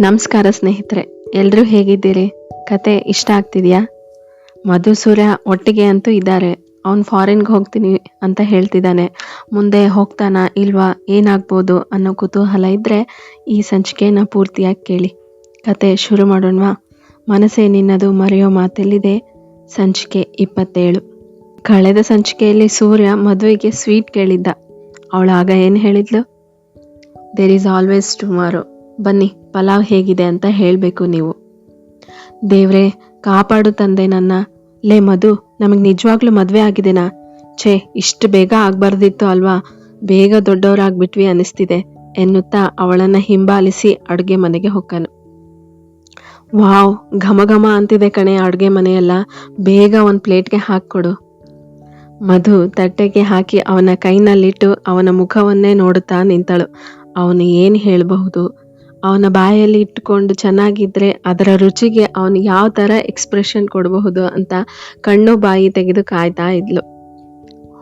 ನಮಸ್ಕಾರ ಸ್ನೇಹಿತರೆ ಎಲ್ಲರೂ ಹೇಗಿದ್ದೀರಿ? ಕತೆ ಇಷ್ಟ ಆಗ್ತಿದೆಯಾ? ಮಧು ಸೂರ್ಯ ಒಟ್ಟಿಗೆ ಅಂತೂ ಇದ್ದಾರೆ. ಅವ್ನು ಫಾರಿನ್ಗೆ ಹೋಗ್ತೀನಿ ಅಂತ ಹೇಳ್ತಿದ್ದಾನೆ. ಮುಂದೆ ಹೋಗ್ತಾನಾ ಇಲ್ವಾ, ಏನಾಗ್ಬೋದು ಅನ್ನೋ ಕುತೂಹಲ ಇದ್ದರೆ ಈ ಸಂಚಿಕೆನ ಪೂರ್ತಿಯಾಗಿ ಕೇಳಿ. ಕತೆ ಶುರು ಮಾಡೋಣವಾ? ಮನಸ್ಸೇ ನಿನ್ನದು ಮರೆಯೋ ಮಾತೆಲ್ಲಿದೆ? ಸಂಚಿಕೆ ಇಪ್ಪತ್ತೇಳು. ಕಳೆದ ಸಂಚಿಕೆಯಲ್ಲಿ ಸೂರ್ಯ ಮದುವೆಗೆ ಸ್ವೀಟ್ ಕೇಳಿದ್ದ. ಅವಳಾಗ ಏನು ಹೇಳಿದ್ಲು? ದೇರ್ ಈಸ್ ಆಲ್ವೇಸ್ ಟುಮಾರೋ ಬನ್ನಿ ಪಲಾವ್ ಹೇಗಿದೆ ಅಂತ ಹೇಳಬೇಕು ನೀವು. ದೇವ್ರೆ, ಕಾಪಾಡು ತಂದೆ ನನ್ನ. ಲೇ ಮಧು, ನಮಗೆ ನಿಜವಾಗ್ಲೂ ಮದುವೆ ಆಗಿದೆನಾ ಛೇ, ಇಷ್ಟು ಬೇಗ ಆಗಬಾರ್ದಿತ್ತು ಅಲ್ವಾ? ಬೇಗ ದೊಡ್ಡವರಾಗ್ಬಿಟ್ವಿ ಅನ್ನಿಸ್ತಿದೆ ಎನ್ನುತ್ತಾ ಅವಳನ್ನ ಹಿಂಬಾಲಿಸಿ ಅಡುಗೆ ಮನೆಗೆ ಹೊಕ್ಕನು. ವಾವ್, ಘಮ ಘಮ ಅಂತಿದೆ ಕಣೆ ಅಡುಗೆ ಮನೆಯೆಲ್ಲ. ಬೇಗ ಒಂದು ಪ್ಲೇಟ್ಗೆ ಹಾಕ್ಕೊಡು. ಮಧು ತಟ್ಟೆಗೆ ಹಾಕಿ ಅವನ ಕೈನಲ್ಲಿಟ್ಟು ಅವನ ಮುಖವನ್ನೇ ನೋಡುತ್ತಾ ನಿಂತಳು. ಅವನು ಏನು ಹೇಳಬಹುದು? ಅವನ ಬಾಯಲ್ಲಿ ಇಟ್ಕೊಂಡು ಚೆನ್ನಾಗಿದ್ದರೆ ಅದರ ರುಚಿಗೆ ಅವನು ಯಾವ ಥರ ಎಕ್ಸ್ಪ್ರೆಷನ್ ಕೊಡಬಹುದು ಅಂತ ಕಣ್ಣು ಬಾಯಿ ತೆಗೆದು ಕಾಯ್ತಾ ಇದ್ಲು.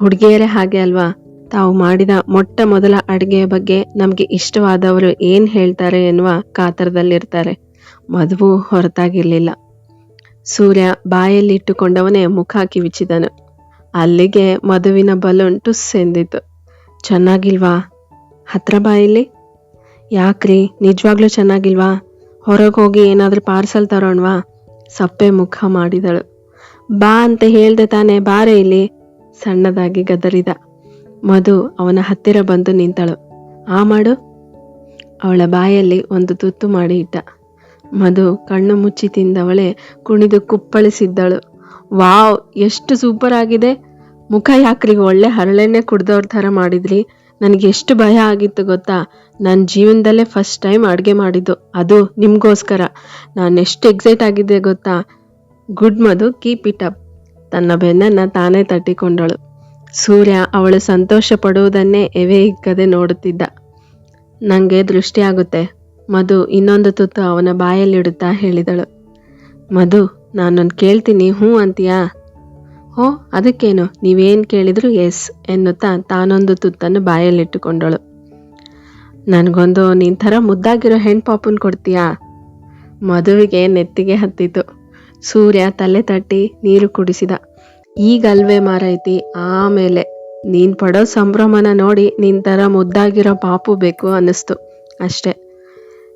ಹುಡುಗಿಯರೇ ಹಾಗೆ ಅಲ್ವಾ? ತಾವು ಮಾಡಿದ ಮೊಟ್ಟ ಮೊದಲ ಅಡುಗೆಯ ಬಗ್ಗೆ ನಮಗೆ ಇಷ್ಟವಾದವರು ಏನು ಹೇಳ್ತಾರೆ ಎನ್ನುವ ಕಾತರದಲ್ಲಿರ್ತಾರೆ. ಮದುವು ಹೊರತಾಗಿರಲಿಲ್ಲ. ಸೂರ್ಯ ಬಾಯಲ್ಲಿ ಇಟ್ಟುಕೊಂಡವನೇ ಮುಖ ಕಿವಿಚಿದನು ಅಲ್ಲಿಗೆ ಮದುವಿನ ಬಲೂನ್ ಟುಸ್ ಎಂದಿತು ಚೆನ್ನಾಗಿಲ್ವಾ? ಹತ್ರ ಬಾಯಲ್ಲಿ ಯಾಕ್ರಿ? ನಿಜವಾಗ್ಲೂ ಚೆನ್ನಾಗಿಲ್ವಾ? ಹೊರಗೆ ಹೋಗಿ ಏನಾದರೂ ಪಾರ್ಸಲ್ ತರೋಣವಾ? ಸಪ್ಪೆ ಮುಖ ಮಾಡಿದಳು. ಬಾ ಅಂತ ಹೇಳ್ದೆ ತಾನೆ ಬಾರೆ ಇಲ್ಲಿ. ಸಣ್ಣದಾಗಿ ಗದರಿದ. ಮಧು ಅವನ ಹತ್ತಿರ ಬಂದು ನಿಂತಳು. ಆ ಮಾಡು. ಅವಳ ಬಾಯಲ್ಲಿ ಒಂದು ತುತ್ತು ಮಾಡಿ ಇಟ್ಟ. ಮಧು ಕಣ್ಣು ಮುಚ್ಚಿ ತಿಂದವಳೆ ಕುಣಿದು ಕುಪ್ಪಳಿಸಿದ್ದಳು. ವಾವ್, ಎಷ್ಟು ಸೂಪರ್ ಆಗಿದೆ. ಮುಖ ಯಾಕ್ರಿಗೆ ಒಳ್ಳೆ ಹರಳೆಣ್ಣೆ ಕುಡ್ದವ್ರ ಥರ ಮಾಡಿದ್ರಿ. ನನಗೆ ಎಷ್ಟು ಭಯ ಆಗಿತ್ತು ಗೊತ್ತಾ? ನನ್ನ ಜೀವನದಲ್ಲೇ ಫಸ್ಟ್ ಟೈಮ್ ಅಡುಗೆ ಮಾಡಿದ್ದು. ಅದು ನಿಮಗೋಸ್ಕರ. ನಾನು ಎಷ್ಟು ಎಕ್ಸೈಟ್ ಆಗಿದ್ದೆ ಗೊತ್ತಾ? Good Madhu keep it up ತನ್ನ ಬೆನ್ನನ್ನು ತಾನೇ ತಟ್ಟಿಕೊಂಡಳು. ಸೂರ್ಯ ಅವಳು ಸಂತೋಷ ಪಡುವುದನ್ನೇ ಎವೆ ಇಕ್ಕದೆ ನೋಡುತ್ತಿದ್ದ. ನನಗೆ ದೃಷ್ಟಿಯಾಗುತ್ತೆ ಮಧು ಇನ್ನೊಂದು ತುತ್ತು ಅವನ ಬಾಯಲ್ಲಿಡುತ್ತಾ ಹೇಳಿದಳು. ಮಧು ನಾನೊಂದು ಕೇಳ್ತೀನಿ. ಹ್ಞೂ ಅಂತೀಯಾ? ಓ ಅದಕ್ಕೇನು? ನೀವೇನು ಕೇಳಿದ್ರು ಎಸ್ ಎನ್ನುತ್ತಾ ತಾನೊಂದು ತುತ್ತನ್ನು ಬಾಯಲ್ಲಿಟ್ಟುಕೊಂಡಳು. ನನಗೊಂದು ನಿನ್ನ ಥರ ಮುದ್ದಾಗಿರೋ ಹೆಣ್ಣು ಪಾಪನ್ ಕೊಡ್ತೀಯಾ? ಮದುವೆಗೆ ನೆತ್ತಿಗೆ ಹತ್ತಿತು ಸೂರ್ಯ ತಲೆ ತಟ್ಟಿ ನೀರು ಕುಡಿಸಿದ. ಈಗಲ್ವೇ ಮಾರೈತಿ, ಆಮೇಲೆ. ನೀನು ಪಡೋ ಸಂಭ್ರಮನ ನೋಡಿ ನಿನ್ನ ಥರ ಮುದ್ದಾಗಿರೋ ಪಾಪು ಬೇಕು ಅನ್ನಿಸ್ತು. ಅಷ್ಟೆ.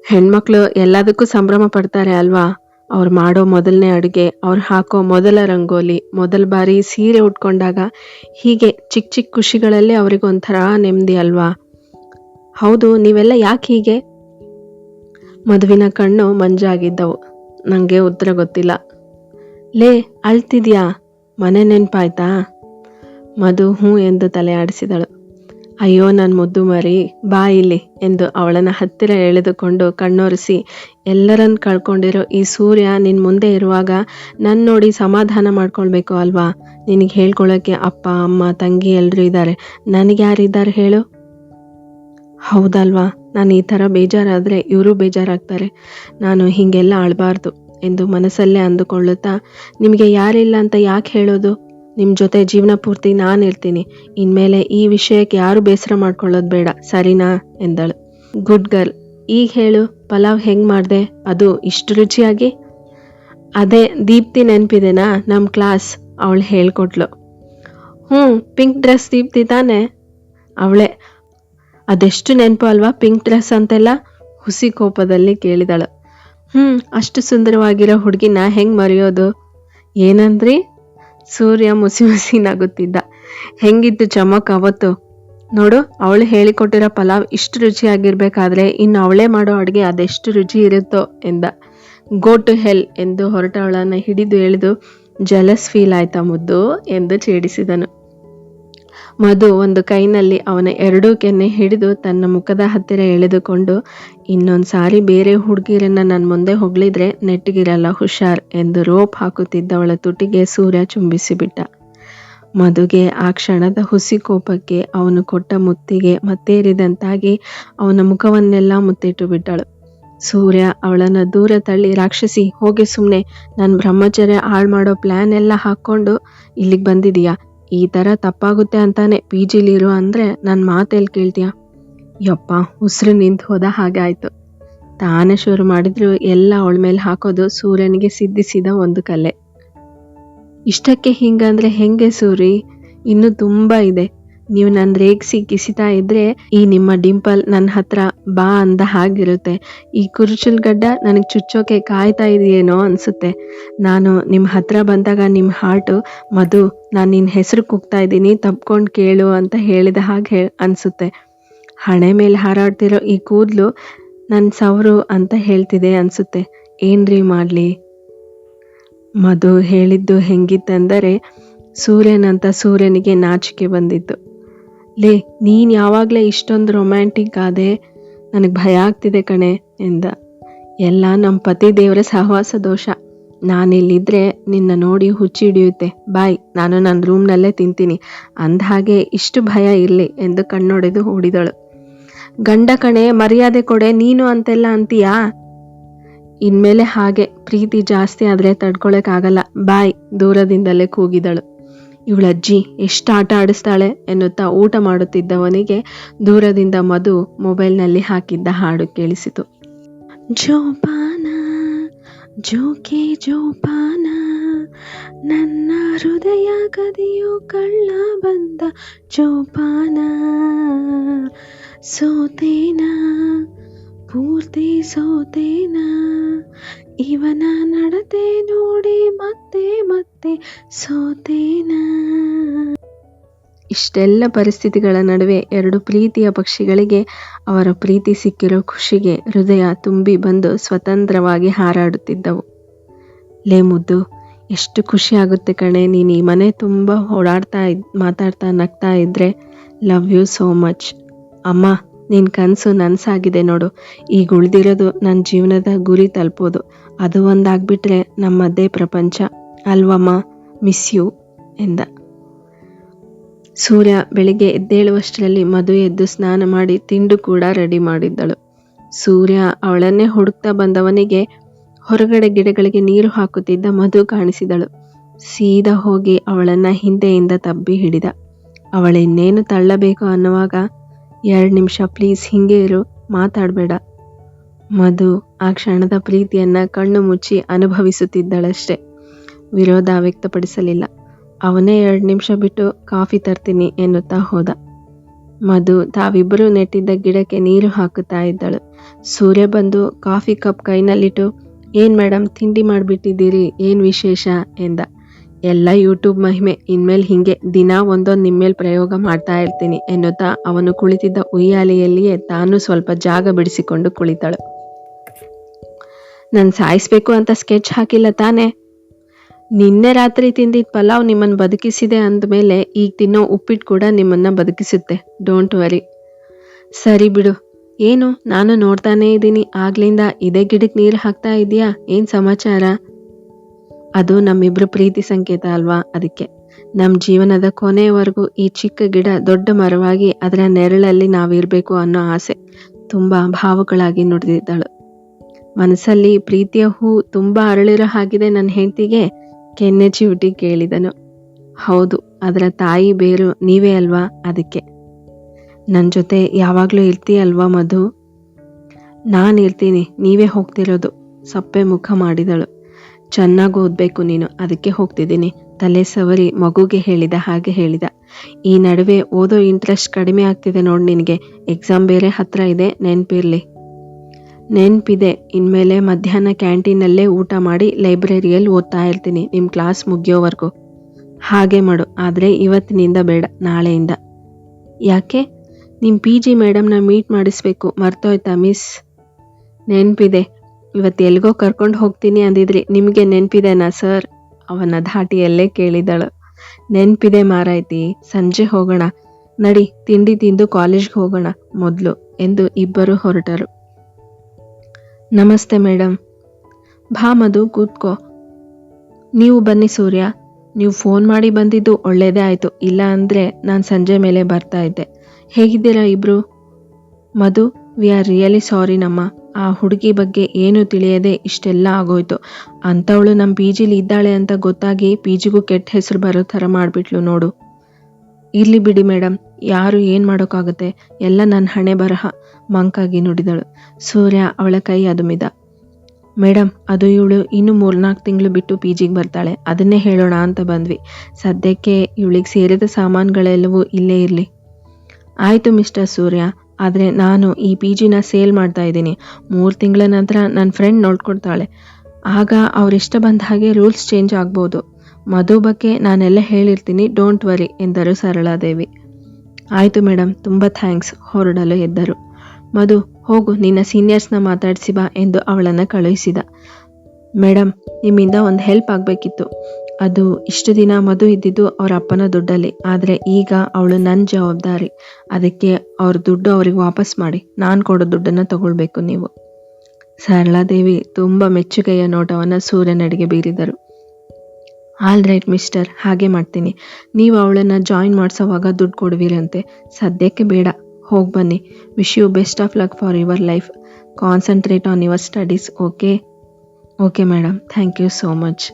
ಹೆಣ್ಮಕ್ಳು ಎಲ್ಲದಕ್ಕೂ ಸಂಭ್ರಮ ಪಡ್ತಾರೆ ಅಲ್ವಾ? ಅವ್ರು ಮಾಡೋ ಮೊದಲನೇ ಅಡುಗೆ, ಅವ್ರು ಹಾಕೋ ಮೊದಲ ರಂಗೋಲಿ, ಮೊದಲ ಬಾರಿ ಸೀರೆ ಉಟ್ಕೊಂಡಾಗ ಹೀಗೆ ಚಿಕ್ಕ ಚಿಕ್ಕ ಖುಷಿಗಳಲ್ಲಿ ಅವ್ರಿಗೆ ಒಂಥರ ನೆಮ್ಮದಿ ಅಲ್ವಾ? ಹೌದು, ನೀವೆಲ್ಲ ಯಾಕೆ ಹೀಗೆ? ಮದುವಿನ ಕಣ್ಣು ಮಂಜಾಗಿದ್ದವು. ನನಗೆ ಉತ್ತರ ಗೊತ್ತಿಲ್ಲ. ಲೇ, ಅಳ್ತಿದ್ಯಾ? ಮನೆ ನೆನಪಾಯ್ತಾ? ಮಧು ಹ್ಞೂ ಎಂದು ತಲೆ ಆಡಿಸಿದಳು. ಅಯ್ಯೋ ನನ್ನ ಮುದ್ದು ಮರಿ, ಬಾ ಇಲ್ಲಿ ಎಂದು ಅವಳನ್ನ ಹತ್ತಿರ ಎಳೆದುಕೊಂಡು ಕಣ್ಣೊರೆಸಿ ಎಲ್ಲರನ್ನ ಕಳ್ಕೊಂಡಿರೋ ಈ ಸೂರ್ಯ ನಿನ್ನ ಮುಂದೆ ಇರುವಾಗ ನನ್ನ ನೋಡಿ ಸಮಾಧಾನ ಮಾಡ್ಕೊಳ್ಬೇಕು ಅಲ್ವಾ? ನಿನಗೆ ಹೇಳ್ಕೊಳ್ಳೋಕ್ಕೆ ಅಪ್ಪ, ಅಮ್ಮ, ತಂಗಿ ಎಲ್ಲರೂ ಇದ್ದಾರೆ ನನಗೆ ಯಾರಿದ್ದಾರೆ ಹೇಳು? ಹೌದಲ್ವಾ? ನಾನು ಈ ಥರ ಬೇಜಾರಾದರೆ ಇವರು ಬೇಜಾರಾಗ್ತಾರೆ. ನಾನು ಹೀಗೆಲ್ಲ ಆಳ್ಬಾರ್ದು ಎಂದು ಮನಸ್ಸಲ್ಲೇ ಅಂದುಕೊಳ್ಳುತ್ತಾ, ನಿಮಗೆ ಯಾರಿಲ್ಲ ಅಂತ ಯಾಕೆ ಹೇಳೋದು? ನಿಮ್ಮ ಜೊತೆ ಜೀವನ ಪೂರ್ತಿ ನಾನು ಇರ್ತೀನಿ. ಇನ್ಮೇಲೆ ಈ ವಿಷಯಕ್ಕೆ ಯಾರು ಬೇಸರ ಮಾಡ್ಕೊಳ್ಳೋದು ಬೇಡ. ಸರಿನಾ? ಎಂದಳು. ಗುಡ್ ಗರ್ಲ್, ಈಗ ಹೇಳು, ಪಲಾವ್ ಹೆಂಗೆ ಮಾಡಿದೆ? ಅದು ಇಷ್ಟು ರುಚಿಯಾಗಿ? ಅದೇ, ದೀಪ್ತಿ ನೆನಪಿದೆನಾ? ನಮ್ಮ ಕ್ಲಾಸ್, ಅವಳು ಹೇಳ್ಕೊಟ್ಲು. ಹ್ಞೂ ಪಿಂಕ್ ಡ್ರೆಸ್ ದೀಪ್ತಿ ತಾನೆ? ಅವಳೆ, ಅದೆಷ್ಟು ನೆನಪು ಅಲ್ವಾ ಪಿಂಕ್ ಡ್ರೆಸ್ ಅಂತೆಲ್ಲ? ಹುಸಿ ಕೋಪದಲ್ಲಿ ಕೇಳಿದಳು. ಹ್ಞೂ ಅಷ್ಟು ಸುಂದರವಾಗಿರೋ ಹುಡುಗಿನ ಹೆಂಗೆ ಮರೆಯೋದು? ಏನಂದ್ರಿ? ಸೂರ್ಯ ಮುಸಿ ಮುಸಿ ನಗುತ್ತಿದ್ದ ಹೆಂಗಿತ್ತು ಚಮಕ್ ಅವತ್ತು? ನೋಡು, ಅವಳು ಹೇಳಿಕೊಟ್ಟಿರೋ ಪಲಾವ್ ಇಷ್ಟು ರುಚಿಯಾಗಿರ್ಬೇಕಾದ್ರೆ ಇನ್ನು ಅವಳೇ ಮಾಡೋ ಅಡುಗೆ ಅದೆಷ್ಟು ರುಚಿ ಇರುತ್ತೋ ಎಂದ. ಗೋ ಟು ಹೆಲ್ ಎಂದು ಹೊರಟವಳನ್ನು ಹಿಡಿದು ಎಳೆದು ಜಲಸ್ ಫೀಲ್ ಆಯ್ತಾ ಮುದ್ದು ಎಂದು ಛೇಡಿಸಿದನು. ಮಧು ಒಂದು ಕೈನಲ್ಲಿ ಅವನ ಎರಡೂ ಕೆನ್ನೆ ಹಿಡಿದು ತನ್ನ ಮುಖದ ಹತ್ತಿರ ಎಳೆದುಕೊಂಡು, ಇನ್ನೊಂದು ಸಾರಿ ಬೇರೆ ಹುಡುಗಿರನ್ನ ನನ್ನ ಮುಂದೆ ಹೊಗಳಿದ್ರೆ ನೆಟ್ಟಿಗಿರಲ್ಲ ಹುಷಾರ್ ಎಂದು ರೋಪ್ ಹಾಕುತ್ತಿದ್ದವಳ ತುಟಿಗೆ ಸೂರ್ಯ ಚುಂಬಿಸಿಬಿಟ್ಟ. ಮಧುಗೆ ಆ ಕ್ಷಣದ ಹುಸಿ ಕೋಪಕ್ಕೆ ಅವನು ಕೊಟ್ಟ ಮುತ್ತಿಗೆ ಮತ್ತೇರಿದಂತಾಗಿ ಅವನ ಮುಖವನ್ನೆಲ್ಲ ಮುತ್ತಿಟ್ಟು ಬಿಟ್ಟಳು. ಸೂರ್ಯ ಅವಳನ್ನ ದೂರ ತಳ್ಳಿ, ರಾಕ್ಷಸಿ, ಹೋಗಿ ಸುಮ್ಮನೆ ನನ್ನ ಬ್ರಹ್ಮಚರ್ಯ ಹಾಳು ಮಾಡೋ ಪ್ಲ್ಯಾನ್ ಎಲ್ಲ ಹಾಕ್ಕೊಂಡು ಇಲ್ಲಿಗೆ ಬಂದಿದೀಯಾ? ಈ ಥರ ತಪ್ಪಾಗುತ್ತೆ ಅಂತಾನೆ ಪಿ ಜಿಲಿರು ಅಂದರೆ ನನ್ನ ಮಾತೆಲ್ಲಿ ಕೇಳ್ತೀಯ? ಯಪ್ಪ, ಉಸಿರು ನಿಂತು ಹೋದ ಹಾಗೆ ಆಯಿತು. ತಾನೇ ಶುರು ಮಾಡಿದ್ರು ಎಲ್ಲ ಅವಳ ಮೇಲೆ ಹಾಕೋದು ಸೂರ್ಯನಿಗೆ ಸಿದ್ಧಿಸಿದ ಒಂದು ಕಲೆ. ಇಷ್ಟಕ್ಕೆ ಹಿಂಗಂದ್ರೆ ಹೆಂಗೆ ಸೂರಿ? ಇನ್ನೂ ತುಂಬಾ ಇದೆ. ನೀವು ನನ್ನ ರೇಗಿಸಿ ಕಿಸಿತಾ ಇದ್ರೆ ಈ ನಿಮ್ಮ ಡಿಂಪಲ್ ನನ್ನ ಹತ್ರ ಬಾ ಅಂದ ಹಾಗಿರುತ್ತೆ. ಈ ಕುರುಚಲ್ ಗಡ್ಡ ನನಗೆ ಚುಚ್ಚೋಕೆ ಕಾಯ್ತಾ ಇದೆಯೇನೋ ಅನ್ಸುತ್ತೆ. ನಾನು ನಿಮ್ಮ ಹತ್ರ ಬಂದಾಗ ನಿಮ್ಮ ಹಾರ್ಟು, ಮಧು, ನಾನು ನಿನ್ನ ಹೆಸರು ಕೂಗ್ತಾ ಇದ್ದೀನಿ, ತಪ್ಕೊಂಡು ಕೇಳು ಅಂತ ಹೇಳಿದ ಹಾಗೆ ಅನ್ಸುತ್ತೆ. ಹಣೆ ಮೇಲೆ ಹಾರಾಡ್ತಿರೋ ಈ ಕೂದಲು ನನ್ನ ಸವರು ಅಂತ ಹೇಳ್ತಿದೆ ಅನ್ಸುತ್ತೆ. ಏನ್ರಿ ಮಾಡಲಿ? ಮಧು ಹೇಳಿದ್ದು ಹೆಂಗಿತ್ತಂದರೆ ಸೂರ್ಯನಂತ ಸೂರ್ಯನಿಗೆ ನಾಚಿಕೆ ಬಂದಿತ್ತು. ಲೇ, ನೀನು ಯಾವಾಗಲೇ ಇಷ್ಟೊಂದು ರೊಮ್ಯಾಂಟಿಕ್ ಆದೆ, ನನಗೆ ಭಯ ಆಗ್ತಿದೆ ಕಣೆ, ಎಂದ. ಎಲ್ಲ ನಮ್ಮ ಪತಿ ದೇವರ ಸಹವಾಸ ದೋಷ. ನಾನಿಲ್ಲಿದ್ರೆ ನಿನ್ನ ನೋಡಿ ಹುಚ್ಚಿ ಹಿಡಿಯುತ್ತೆ. ಬಾಯ್, ನಾನು ನನ್ನ ರೂಮ್ನಲ್ಲೇ ತಿಂತೀನಿ. ಅಂದ ಹಾಗೆ ಇಷ್ಟು ಭಯ ಇರಲಿ, ಎಂದು ಕಣ್ಣೊಡೆದು ಓಡಿದಳು. ಗಂಡ ಕಣೆ, ಮರ್ಯಾದೆ ಕೊಡೆ, ನೀನು ಅಂತೆಲ್ಲ ಅಂತೀಯಾ? ಇನ್ಮೇಲೆ ಹಾಗೆ, ಪ್ರೀತಿ ಜಾಸ್ತಿ ಆದರೆ ತಡ್ಕೊಳಕ್ಕಾಗಲ್ಲ. ಬಾಯ್, ದೂರದಿಂದಲೇ ಕೂಗಿದಳು. ಇವಳಜ್ಜಿ ಎಷ್ಟು ಆಟ ಆಡಿಸ್ತಾಳೆ ಎನ್ನುತ್ತಾ ಊಟ ಮಾಡುತ್ತಿದ್ದವನಿಗೆ ದೂರದಿಂದ ಮಧು ಮೊಬೈಲ್ನಲ್ಲಿ ಹಾಕಿದ್ದ ಹಾಡು ಕೇಳಿಸಿತು. ಜೋಪಾನ, ಜೋಕೆ ಜೋಪಾನ, ನನ್ನ ಹೃದಯ ಕದಿಯೋ ಕಳ್ಳ ಬಂದ ಜೋಪಾನ, ಸೋತೇನ, ಪೂರ್ತಿ ಸೋತೇನ ಇವನ ನಡತೆ ನೋಡಿ ಮತ್ತೆ ಮತ್ತೆ ಸೋತೇನ? ಇಷ್ಟೆಲ್ಲ ಪರಿಸ್ಥಿತಿಗಳ ನಡುವೆ ಎರಡು ಪ್ರೀತಿಯ ಪಕ್ಷಿಗಳಿಗೆ ಅವರ ಪ್ರೀತಿ ಸಿಕ್ಕಿರೋ ಖುಷಿಗೆ ಹೃದಯ ತುಂಬಿ ಬಂದು ಸ್ವತಂತ್ರವಾಗಿ ಹಾರಾಡುತ್ತಿದ್ದವು. ಲೇ ಮುದ್ದು, ಎಷ್ಟು ಖುಷಿ ಆಗುತ್ತೆ ಕಣೆ, ನೀನು ಈ ಮನೆ ತುಂಬ ಓಡಾಡ್ತಾ ಇದ್, ಮಾತಾಡ್ತಾ ನಗ್ತಾ ಇದ್ರೆ. Love you so much. ಅಮ್ಮ ನಿನ್ನ ಕನಸು ನನಸಾಗಿದೆ ನೋಡು. ಈಗ ಉಳಿದಿರೋದು ನನ್ನ ಜೀವನದ ಗುರಿ ತಲುಪೋದು. ಅದು ಒಂದಾಗ್ಬಿಟ್ರೆ ನಮ್ಮದೇ ಪ್ರಪಂಚ. ಅಲ್ವಮ್ಮ ಮಿಸ್ ಯು ಎಂದ. ಸೂರ್ಯ ಬೆಳಿಗ್ಗೆ ಎದ್ದೇಳುವಷ್ಟರಲ್ಲಿ ಮಧು ಎದ್ದು ಸ್ನಾನ ಮಾಡಿ ತಿಂಡು ಕೂಡ ರೆಡಿ ಮಾಡಿದ್ದಳು. ಸೂರ್ಯ ಅವಳನ್ನೇ ಹುಡುಕ್ತಾ ಬಂದವನಿಗೆ ಹೊರಗಡೆ ಗಿಡಗಳಿಗೆ ನೀರು ಹಾಕುತ್ತಿದ್ದ ಮಧು ಕಾಣಿಸಿದಳು. ಸೀದಾ ಹೋಗಿ ಅವಳನ್ನ ಹಿಂದೆಯಿಂದ ತಬ್ಬಿ ಹಿಡಿದ. ಅವಳಿನ್ನೇನು ತಳ್ಳಬೇಕು ಅನ್ನುವಾಗ ಎರಡು ನಿಮಿಷ ಪ್ಲೀಸ್ ಹಿಂಗೆ ಇರು, ಮಾತಾಡಬೇಡ. ಮಧು ಆ ಕ್ಷಣದ ಪ್ರೀತಿಯನ್ನು ಕಣ್ಣು ಮುಚ್ಚಿ ಅನುಭವಿಸುತ್ತಿದ್ದಳಷ್ಟೆ. ವಿರೋಧ ವ್ಯಕ್ತಪಡಿಸಲಿಲ್ಲ. ಅವನೇ ಎರಡು ನಿಮಿಷ ಬಿಟ್ಟು ಕಾಫಿ ತರ್ತೀನಿ ಎನ್ನುತ್ತಾ ಹೋದ. ಮಧು ತಾವಿಬ್ಬರೂ ನೆಟ್ಟಿದ್ದ ಗಿಡಕ್ಕೆ ನೀರು ಹಾಕುತ್ತಾ ಇದ್ದಳು. ಸೂರ್ಯ ಬಂದು ಕಾಫಿ ಕಪ್ ಕೈನಲ್ಲಿಟ್ಟು, ಏನು ಮೇಡಮ್ ತಿಂಡಿ ಮಾಡಿಬಿಟ್ಟಿದ್ದೀರಿ? ಏನು ವಿಶೇಷ? ಎಂದ. ಎಲ್ಲ ಯೂಟ್ಯೂಬ್ ಮಹಿಮೆ, ಇನ್ಮೇಲೆ ಹಿಂಗೆ ದಿನ ಒಂದೊಂದು ನಿಮ್ಮೇಲೆ ಪ್ರಯೋಗ ಮಾಡ್ತಾ ಇರ್ತೀನಿ ಎನ್ನುತ್ತಾ ಅವನು ಕುಳಿತಿದ್ದ ಉಯ್ಯಾಲೆಯಲ್ಲಿಯೇ ತಾನು ಸ್ವಲ್ಪ ಜಾಗ ಬಿಡಿಸಿಕೊಂಡು ಕುಳಿತಳು. ನಾನು ಸಾಯಿಸ್ಬೇಕು ಅಂತ ಸ್ಕೆಚ್ ಹಾಕಿಲ್ಲ ತಾನೇ? ನಿನ್ನೆ ರಾತ್ರಿ ತಿಂದಿದ್ದ ಪಲಾವ್ ನಿಮ್ಮನ್ನು ಬದುಕಿಸಿದೆ ಅಂದಮೇಲೆ ಈಗ ತಿನ್ನೋ ಉಪ್ಪಿಟ್ಟು ಕೂಡ ನಿಮ್ಮನ್ನ ಬದುಕಿಸುತ್ತೆ. Don't worry. ಸರಿ ಬಿಡು. ಏನು? ನಾನು ನೋಡ್ತಾನೇ ಇದ್ದೀನಿ. ಆಗ್ಲಿಂದ ಇದೇ ಗಿಡಕ್ಕೆ ನೀರು ಹಾಕ್ತಾ ಇದೆಯಾ ಏನು ಸಮಾಚಾರ? ಅದು ನಮ್ಮಿಬ್ರು ಪ್ರೀತಿ ಸಂಕೇತ ಅಲ್ವಾ ಅದಕ್ಕೆ. ನಮ್ಮ ಜೀವನದ ಕೊನೆಯವರೆಗೂ ಈ ಚಿಕ್ಕ ಗಿಡ ದೊಡ್ಡ ಮರವಾಗಿ ಅದರ ನೆರಳಲ್ಲಿ ನಾವಿರಬೇಕು ಅನ್ನೋ ಆಸೆ ತುಂಬಾ ಭಾವುಗಳಾಗಿ ನುಡಿದಿದ್ದಳು. ಮನಸ್ಸಲ್ಲಿ ಪ್ರೀತಿಯ ಹೂ ತುಂಬಾ ಅರಳಿರೋ ಹಾಗಿದೆ ನನ್ನ ಹೆಂಡತಿಗೆ ಕೆನ್ನೆ ಚಿವುಟಿ ಕೇಳಿದನು. ಹೌದು, ಅದರ ತಾಯಿ ಬೇರು ನೀವೇ ಅಲ್ವಾ ಅದಕ್ಕೆ. ನನ್ನ ಜೊತೆ ಯಾವಾಗಲೂ ಇರ್ತೀಯಲ್ವಾ ಮಧು? ನಾನು ಇರ್ತೀನಿ, ನೀವೇ ಹೋಗ್ತಿರೋದು, ಸಪ್ಪೆ ಮುಖ ಮಾಡಿದಳು. ಚೆನ್ನಾಗಿ ಓದಬೇಕು ನೀನು. ಅದಕ್ಕೆ ಹೋಗ್ತಿದ್ದೀನಿ. ತಲೆ ಸವರಿ ಮಗುಗೆ ಹೇಳಿದ ಹಾಗೆ ಹೇಳಿದ. ಈ ನಡುವೆ ಓದೋ ಇಂಟ್ರೆಸ್ಟ್ ಕಡಿಮೆ ಆಗ್ತಿದೆ ನೋಡಿ ನಿನಗೆ. ಎಕ್ಸಾಮ್ ಬೇರೆ ಹತ್ರ ಇದೆ. ನೆನಪಿರಲಿ. ನೆನಪಿದೆ. ಇನ್ಮೇಲೆ ಮಧ್ಯಾಹ್ನ ಕ್ಯಾಂಟೀನಲ್ಲೇ ಊಟ ಮಾಡಿ ಲೈಬ್ರರಿಯಲ್ಲಿ ಓದ್ತಾ ಇರ್ತೀನಿ. ನಿಮ್ಮ ಕ್ಲಾಸ್ ಮುಗಿಯೋವರೆಗೂ. ಹಾಗೆ ಮಾಡು. ಆದರೆ ಇವತ್ತಿನಿಂದ ಬೇಡ. ನಾಳೆಯಿಂದ. ಯಾಕೆ? ನಿಮ್ಮ ಪಿ ಜಿ ಮೇಡಮ್ನ ಮೀಟ್ ಮಾಡಿಸ್ಬೇಕು. ಮರ್ತೋಯ್ತಾ ಮಿಸ್ ನೆನಪಿದೆ. ಇವತ್ತು ಎಲ್ಗೋ ಕರ್ಕೊಂಡು ಹೋಗ್ತೀನಿ ಅಂದಿದ್ರಿ. ನಿಮಗೆ ನೆನಪಿದೆನಾ ಸರ್? ಅವನ ಧಾಟಿಯಲ್ಲೇ ಕೇಳಿದಳು. ನೆನ್ಪಿದೆ ಮಾರಾಯ್ತಿ, ಸಂಜೆ ಹೋಗೋಣ. ನಡಿ, ತಿಂಡಿ ತಿಂದು ಕಾಲೇಜ್ಗೆ ಹೋಗೋಣ, ಮೊದಲು, ಎಂದು ಇಬ್ಬರು ಹೊರಟರು. ನಮಸ್ತೆ ಮೇಡಮ್ ಭಾ ಮಧು, ಕೂತ್ಕೋ. ನೀವು ಬನ್ನಿ ಸೂರ್ಯ. ನೀವು ಫೋನ್ ಮಾಡಿ ಬಂದಿದ್ದು ಒಳ್ಳೆಯದೇ ಆಯಿತು. ಇಲ್ಲ ಅಂದರೆ ನಾನು ಸಂಜೆ ಮೇಲೆ ಬರ್ತಾ ಇದ್ದೆ. ಹೇಗಿದ್ದೀರಾ ಇಬ್ರು? Madhu we are really sorry ನಮ್ಮ ಆ ಹುಡುಗಿ ಬಗ್ಗೆ ಏನು ತಿಳಿಯದೆ ಇಷ್ಟೆಲ್ಲ ಆಗೋಯ್ತು. ಅಂಥವಳು ನಮ್ಮ ಪಿ ಜಿಲಿ ಇದ್ದಾಳೆ ಅಂತ ಗೊತ್ತಾಗಿ ಪಿ ಜಿಗೂ ಕೆಟ್ಟ ಹೆಸರು ಬರೋ ಥರ ಮಾಡಿಬಿಟ್ಲು ನೋಡು. ಇರಲಿ ಬಿಡಿ ಮೇಡಮ್ ಯಾರು ಏನು ಮಾಡೋಕ್ಕಾಗುತ್ತೆ? ಎಲ್ಲ ನನ್ನ ಹಣೆ ಬರಹ. ಮಂಕಾಗಿ ನುಡಿದಳು. ಸೂರ್ಯ ಅವಳ ಕೈ ಅದುಮಿದ. ಮೇಡಮ್ ಅದು ಇವಳು ಇನ್ನು ಮೂರ್ನಾಲ್ಕು ತಿಂಗಳು ಬಿಟ್ಟು ಪಿ ಜಿಗೆ ಬರ್ತಾಳೆ. ಅದನ್ನೇ ಹೇಳೋಣ ಅಂತ ಬಂದ್ವಿ. ಸದ್ಯಕ್ಕೆ ಇವಳಿಗೆ ಸೇರಿದ ಸಾಮಾನುಗಳೆಲ್ಲವೂ ಇಲ್ಲೇ ಇರಲಿ. ಆಯಿತು ಮಿಸ್ಟರ್ ಸೂರ್ಯ. ಆದರೆ ನಾನು ಈ ಪಿ ಜಿನ ಸೇಲ್ ಮಾಡ್ತಾ ಇದ್ದೀನಿ. ಮೂರು ತಿಂಗಳ ನಂತರ ನನ್ನ ಫ್ರೆಂಡ್ ನೋಡ್ಕೊಳ್ತಾಳೆ. ಆಗ ಅವರಿಷ್ಟ ಬಂದ ಹಾಗೆ ರೂಲ್ಸ್ ಚೇಂಜ್ ಆಗ್ಬೋದು. ಮಧು ಬಗ್ಗೆ ನಾನೆಲ್ಲ ಹೇಳಿರ್ತೀನಿ ಡೋಂಟ್ ವರಿ ಎಂದರು ಸರಳಾದೇವಿ. ಆಯಿತು ಮೇಡಮ್ ತುಂಬ ಥ್ಯಾಂಕ್ಸ್ ಹೊರಡಲು ಎದ್ದರು. ಮಧು, ಹೋಗು, ನಿನ್ನ ಸೀನಿಯರ್ಸ್ನ ಮಾತಾಡಿಸಿ ಬಾ ಎಂದು ಅವಳನ್ನು ಕಳುಹಿಸಿದ. ಮೇಡಮ್ ನಿಮ್ಮಿಂದ ಒಂದು ಹೆಲ್ಪ್ ಆಗಬೇಕಿತ್ತು. ಅದು ಇಷ್ಟು ದಿನ ಮಧು ಇದ್ದಿದ್ದು ಅವರ ಅಪ್ಪನ ದುಡ್ಡಲ್ಲಿ. ಆದರೆ ಈಗ ಅವಳು ನನ್ನ ಜವಾಬ್ದಾರಿ. ಅದಕ್ಕೆ ಅವ್ರ ದುಡ್ಡು ಅವ್ರಿಗೆ ವಾಪಸ್ ಮಾಡಿ. ನಾನು ಕೊಡೋ ದುಡ್ಡನ್ನು ತಗೊಳ್ಬೇಕು ನೀವು. ಸರಳಾದೇವಿ ತುಂಬ ಮೆಚ್ಚುಗೆಯ ನೋಟವನ್ನು ಸೂರ್ಯನಡೆಗೆ ಬೀರಿದರು. ಆಲ್ ರೈಟ್ ಮಿಸ್ಟರ್, ಹಾಗೆ ಮಾಡ್ತೀನಿ. ನೀವು ಅವಳನ್ನು ಜಾಯಿನ್ ಮಾಡಿಸೋವಾಗ ದುಡ್ಡು ಕೊಡುವಿರಂತೆ. ಸದ್ಯಕ್ಕೆ ಬೇಡ. ಹೋಗಿ ಬನ್ನಿ. Wish you best of luck for your life. Concentrate on your studies, okay? Okay, madam. Thank you so much.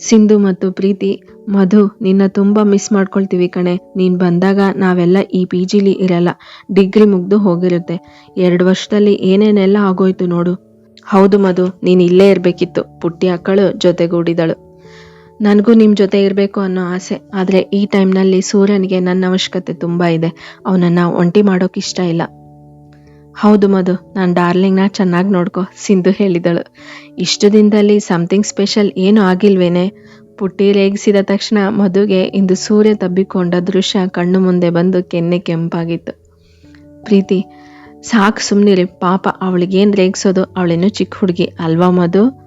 Sindhu ಮತ್ತು ಪ್ರೀತಿ, ಮಧು, ನಿನ್ನ ತುಂಬ ಮಿಸ್ ಮಾಡ್ಕೊಳ್ತೀವಿ ಕಣೆ. ನೀನು ಬಂದಾಗ ನಾವೆಲ್ಲ ಈ ಪಿ ಜಿಲಿ ಇರಲ್ಲ. ಡಿಗ್ರಿ ಮುಗ್ದು ಹೋಗಿರುತ್ತೆ. ಎರಡು ವರ್ಷದಲ್ಲಿ ಏನೇನೆಲ್ಲ ಆಗೋಯ್ತು ನೋಡು. ಹೌದು ಮಧು, ನೀನು ಇಲ್ಲೇ ಇರಬೇಕಿತ್ತು. ಪುಟ್ಟಿ ಅಕ್ಕಳು ಜೊತೆಗೂಡಿದಳು. ನನಗೂ ನಿಮ್ಮ ಜೊತೆ ಇರಬೇಕು ಅನ್ನೋ ಆಸೆ. ಆದರೆ ಈ ಟೈಮ್ನಲ್ಲಿ ಸೂರ್ಯನಿಗೆ ನನ್ನ ಅವಶ್ಯಕತೆ ತುಂಬ ಇದೆ. ಅವನನ್ನು ಒಂಟಿ ಮಾಡೋಕೆ ಇಷ್ಟ ಇಲ್ಲ. ಹೌದು ಮಧು, ನಾನು ಡಾರ್ಲಿಂಗ್ನ ಚೆನ್ನಾಗಿ ನೋಡ್ಕೊ, ಸಿಂಧು ಹೇಳಿದಳು. ಇಷ್ಟು ದಿನದಲ್ಲಿ ಸಮಥಿಂಗ್ ಸ್ಪೆಷಲ್ ಏನು ಆಗಿಲ್ವೇನೆ? ಪುಟ್ಟಿ ರೇಗಿಸಿದ ತಕ್ಷಣ ಮಧುಗೆ ಇಂದು ಸೂರ್ಯ ತಬ್ಬಿಕೊಂಡ ದೃಶ್ಯ ಕಣ್ಣು ಮುಂದೆ ಬಂದು ಕೆನ್ನೆ ಕೆಂಪಾಗಿತ್ತು. ಪ್ರೀತಿ, ಸಾಕು ಸುಮ್ಮನಿರಿ ಪಾಪ ಅವಳಿಗೇನು ರೇಗಿಸೋದು, ಅವಳಿನ್ನೂ ಚಿಕ್ಕ ಹುಡುಗಿ ಅಲ್ವಾ ಮಧು?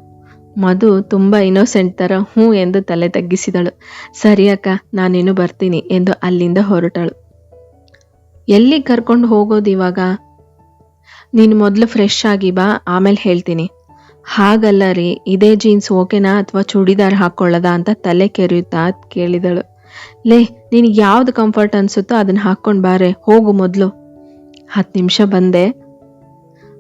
ಮಧು ತುಂಬ ಇನ್ನೋಸೆಂಟ್ ಥರ ಹ್ಞೂ ಎಂದು ತಲೆ ತಗ್ಗಿಸಿದಳು. ಸರಿ ಅಕ್ಕ, ನಾನಿನ್ನು ಬರ್ತೀನಿ ಎಂದು ಅಲ್ಲಿಂದ ಹೊರಟಳು. ಎಲ್ಲಿ ಕರ್ಕೊಂಡು ಹೋಗೋದು ಇವಾಗ? ನೀನು ಮೊದಲು ಫ್ರೆಶ್ ಆಗಿ ಬಾ, ಆಮೇಲೆ ಹೇಳ್ತೀನಿ. ಹಾಗಲ್ಲ ರೀ, ಇದೇ ಜೀನ್ಸ್ ಓಕೆನಾ ಅಥವಾ ಚೂಡಿದಾರ್ ಹಾಕ್ಕೊಳ್ಳೋದಾ ಅಂತ ತಲೆ ಕೆರೆಯುತ್ತಾ ಕೇಳಿದಳು. ಲೇ, ನಿನಗೆ ಯಾವ್ದು ಕಂಫರ್ಟ್ ಅನ್ಸುತ್ತೋ ಅದನ್ನ ಹಾಕ್ಕೊಂಡು ಬಾರೆ ಹೋಗು ಮೊದಲು. ಹತ್ತು ನಿಮಿಷ ಬಂದೆ.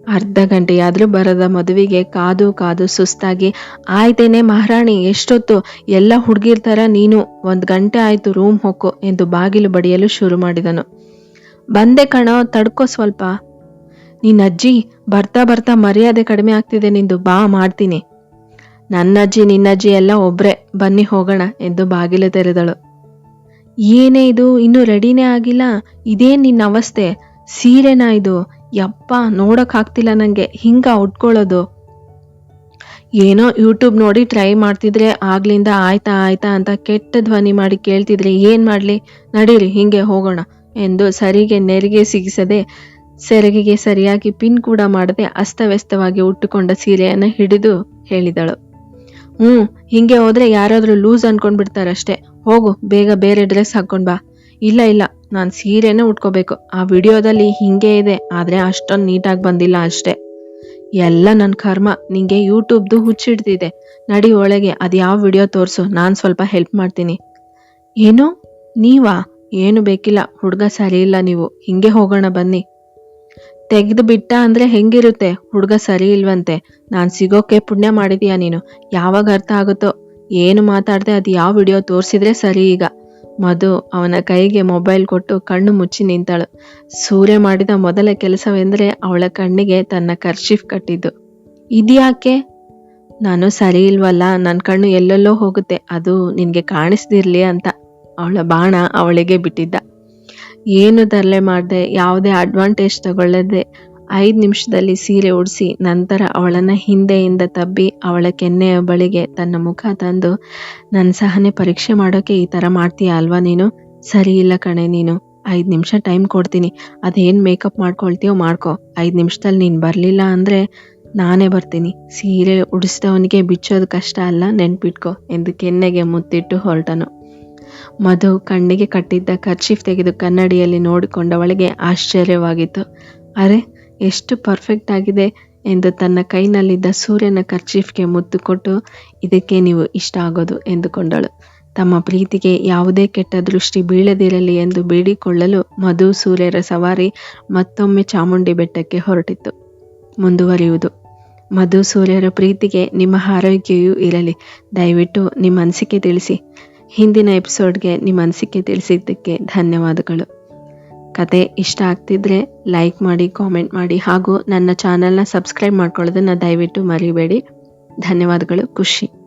ಅರ್ಧ ಗಂಟೆಯಾದರೂ ಬರದ ಮದುವೆಗೆ ಕಾದು ಕಾದು ಸುಸ್ತಾಗಿ, ಆಯ್ತೇನೆ ಮಹಾರಾಣಿ, ಎಷ್ಟೊತ್ತು? ಎಲ್ಲ ಹುಡುಗಿರ್ ಥರ ನೀನು. ಒಂದು ಗಂಟೆ ಆಯ್ತು ರೂಮ್ ಹೋಗೋ ಎಂದು ಬಾಗಿಲು ಬಡಿಯಲು ಶುರು ಮಾಡಿದನು. ಬಂದೆ ಕಣೋ, ತಡ್ಕೋ ಸ್ವಲ್ಪ. ನಿನ್ನ ಅಜ್ಜಿ ಬರ್ತಾ ಬರ್ತಾ ಮರ್ಯಾದೆ ಕಡಿಮೆ ಆಗ್ತಿದೆ ನಿಂದು ಬಾ ಮಾಡ್ತೀನಿ. ನನ್ನಜ್ಜಿ ನಿನ್ನಜ್ಜಿ ಎಲ್ಲ ಒಬ್ರೆ. ಬನ್ನಿ ಹೋಗೋಣ ಎಂದು ಬಾಗಿಲು ತೆರೆದಳು. ಏನೇ ಇದು? ಇನ್ನೂ ರೆಡಿನೇ ಆಗಿಲ್ಲ? ಇದೇ ನಿನ್ನ ಅವಸ್ಥೆ? ಸೀರೆನಾ ಇದು? ಯಪ್ಪ, ನೋಡಕ್ ಆಗ್ತಿಲ್ಲ ನಂಗೆ. ಹಿಂಗ ಉಟ್ಕೊಳ್ಳೋದು. ಏನೋ ಯೂಟ್ಯೂಬ್ ನೋಡಿ ಟ್ರೈ ಮಾಡ್ತಿದ್ರೆ ಆಗ್ಲಿಂದ ಆಯ್ತಾ ಆಯ್ತಾ ಅಂತ ಕೆಟ್ಟ ಧ್ವನಿ ಮಾಡಿ ಕೇಳ್ತಿದ್ರೆ ಏನ್ ಮಾಡ್ಲಿ? ನಡೀರಿ, ಹಿಂಗೆ ಹೋಗೋಣ ಎಂದು ಸರಿಗೆ ನೆರಿಗೆ ಸಿಗಿಸದೆ ಸೆರಗಿಗೆ ಸರಿಯಾಗಿ ಪಿನ್ ಕೂಡ ಮಾಡದೆ ಅಸ್ತವ್ಯಸ್ತವಾಗಿ ಉಟ್ಟುಕೊಂಡ ಸೀರೆಯನ್ನು ಹಿಡಿದು ಹೇಳಿದಳು. ಹ್ಞೂ, ಹಿಂಗೆ ಹೋದ್ರೆ ಯಾರಾದರೂ ಲೂಸ್ ಅನ್ಕೊಂಡ್ ಬಿಡ್ತಾರಷ್ಟೇ ಹೋಗು, ಬೇಗ ಬೇರೆ ಡ್ರೆಸ್ ಹಾಕೊಂಡ್ ಬಾ. ಇಲ್ಲ ಇಲ್ಲ, ನಾನು ಸೀರೆನೇ ಉಟ್ಕೋಬೇಕು. ಆ ವಿಡಿಯೋದಲ್ಲಿ ಹಿಂಗೆ ಇದೆ, ಆದರೆ ಅಷ್ಟೊಂದು ನೀಟಾಗಿ ಬಂದಿಲ್ಲ ಅಷ್ಟೇ. ಎಲ್ಲ ನನ್ನ ಕರ್ಮ, ನಿಂಗೆ ಯೂಟ್ಯೂಬ್ದು ಹುಚ್ಚಿಡ್ತಿದೆ ನಡಿ ಒಳಗೆ ಅದು ಯಾವ ವಿಡಿಯೋ ತೋರಿಸು, ನಾನು ಸ್ವಲ್ಪ ಹೆಲ್ಪ್ ಮಾಡ್ತೀನಿ. ಏನು? ನೀವಾ? ಏನು ಬೇಕಿಲ್ಲ, ಹುಡುಗ ಸರಿ ಇಲ್ಲ ನೀವು. ಹಿಂಗೆ ಹೋಗೋಣ ಬನ್ನಿ. ತೆಗೆದು ಬಿಟ್ಟ ಅಂದ್ರೆ ಹೆಂಗಿರುತ್ತೆ? ಹುಡುಗ ಸರಿ ಇಲ್ವಂತೆ. ನಾನು ಸಿಗೋಕೆ ಪುಣ್ಯ ಮಾಡಿದೀಯ ನೀನು. ಯಾವಾಗ ಅರ್ಥ ಆಗುತ್ತೋ? ಏನು ಮಾತಾಡ್ದೆ ಅದು ಯಾವ ವಿಡಿಯೋ ತೋರಿಸಿದ್ರೆ ಸರಿ ಈಗ? ಮಧು ಅವನ ಕೈಗೆ ಮೊಬೈಲ್ ಕೊಟ್ಟು ಕಣ್ಣು ಮುಚ್ಚಿ ನಿಂತಳು. ಸೂರ್ಯ ಮಾಡಿದ ಮೊದಲ ಕೆಲಸವೆಂದರೆ ಅವಳ ಕಣ್ಣಿಗೆ ತನ್ನ ಕರ್ಶಿಫ್ ಕಟ್ಟಿದ್ದು. ಇದ್ಯಾಕೆ? ನಾನು ಸರಿ ಇಲ್ವಲ್ಲ ನನ್ನ ಕಣ್ಣು ಎಲ್ಲೆಲ್ಲೋ ಹೋಗುತ್ತೆ, ಅದು ನಿನಗೆ ಕಾಣಿಸ್ದಿರ್ಲಿ ಅಂತ. ಅವಳ ಬಾಣ ಅವಳಿಗೆ ಬಿಟ್ಟಿದ್ದ. ಏನು ತರಲೆ ಮಾಡದೆ, ಯಾವುದೇ ಅಡ್ವಾಂಟೇಜ್ ತಗೊಳ್ಳದೆ ಐದು ನಿಮಿಷದಲ್ಲಿ ಸೀರೆ ಉಡಿಸಿ ನಂತರ ಅವಳನ್ನು ಹಿಂದೆಯಿಂದ ತಬ್ಬಿ ಅವಳ ಕೆನ್ನೆಯ ಬಳಿಗೆ ತನ್ನ ಮುಖ ತಂದು ನನ್ನ ಸಹನೆ ಪರೀಕ್ಷೆ ಮಾಡೋಕೆ ಈ ಥರ ಮಾಡ್ತೀಯ ಅಲ್ವಾ ನೀನು? ಸರಿ ಇಲ್ಲ ಕಣೆ ನೀನು, ಐದು ನಿಮಿಷ ಟೈಮ್ ಕೊಡ್ತೀನಿ. ಅದೇನು ಮೇಕಪ್ ಮಾಡ್ಕೊಳ್ತೀಯೋ ಮಾಡ್ಕೊ. ಐದು ನಿಮಿಷದಲ್ಲಿ ನೀನು ಬರಲಿಲ್ಲ ಅಂದರೆ ನಾನೇ ಬರ್ತೀನಿ. ಸೀರೆ ಉಡಿಸಿದವನಿಗೆ ಬಿಚ್ಚೋದು ಕಷ್ಟ ಅಲ್ಲ, ನೆನ್ಪಿಟ್ಕೊ, ಎಂದು ಕೆನ್ನೆಗೆ ಮುತ್ತಿಟ್ಟು ಹೊರಟನು. ಮಧು ಕಣ್ಣಿಗೆ ಕಟ್ಟಿದ್ದ ಕರ್ಚೀಫ್ ತೆಗೆದು ಕನ್ನಡಿಯಲ್ಲಿ ನೋಡಿಕೊಂಡವಳಿಗೆ ಆಶ್ಚರ್ಯವಾಗಿತ್ತು. ಅರೆ, ಎಷ್ಟು ಪರ್ಫೆಕ್ಟ್ ಆಗಿದೆ ಎಂದು ತನ್ನ ಕೈನಲ್ಲಿದ್ದ ಸೂರ್ಯನ ಕರ್ಚೀಫ್ಗೆ ಮುದ್ದು ಕೊಟ್ಟು, ಇದಕ್ಕೆ ನೀವು ಇಷ್ಟ ಆಗೋದು ಎಂದುಕೊಂಡಳು. ತಮ್ಮ ಪ್ರೀತಿಗೆ ಯಾವುದೇ ಕೆಟ್ಟ ದೃಷ್ಟಿ ಬೀಳದಿರಲಿ ಎಂದು ಬೇಡಿಕೊಳ್ಳಲು ಮಧು ಸೂರ್ಯರ ಸವಾರಿ ಮತ್ತೊಮ್ಮೆ ಚಾಮುಂಡಿ ಬೆಟ್ಟಕ್ಕೆ ಹೊರಟಿತ್ತು. ಮುಂದುವರಿಯುವುದು. ಮಧು ಸೂರ್ಯರ ಪ್ರೀತಿಗೆ ನಿಮ್ಮ ಆರೋಗ್ಯವೂ ಇರಲಿ. ದಯವಿಟ್ಟು ನಿಮ್ಮ ಅನಿಸಿಕೆ ತಿಳಿಸಿ. ಹಿಂದಿನ ಎಪಿಸೋಡ್ಗೆ ನಿಮ್ಮ ಅನಿಸಿಕೆ ತಿಳಿಸಿದ್ದಕ್ಕೆ ಧನ್ಯವಾದಗಳು. ಕತೆ ಇಷ್ಟ ಆಗ್ತಿದ್ರೆ ಲೈಕ್ ಮಾಡಿ, ಕಾಮೆಂಟ್ ಮಾಡಿ ಹಾಗೂ ನನ್ನ ಚಾನಲ್ನ ಸಬ್ಸ್ಕ್ರೈಬ್ ಮಾಡ್ಕೊಳ್ಳೋದನ್ನು ದಯವಿಟ್ಟು ಮರಿಬೇಡಿ. ಧನ್ಯವಾದಗಳು, ಖುಷಿ.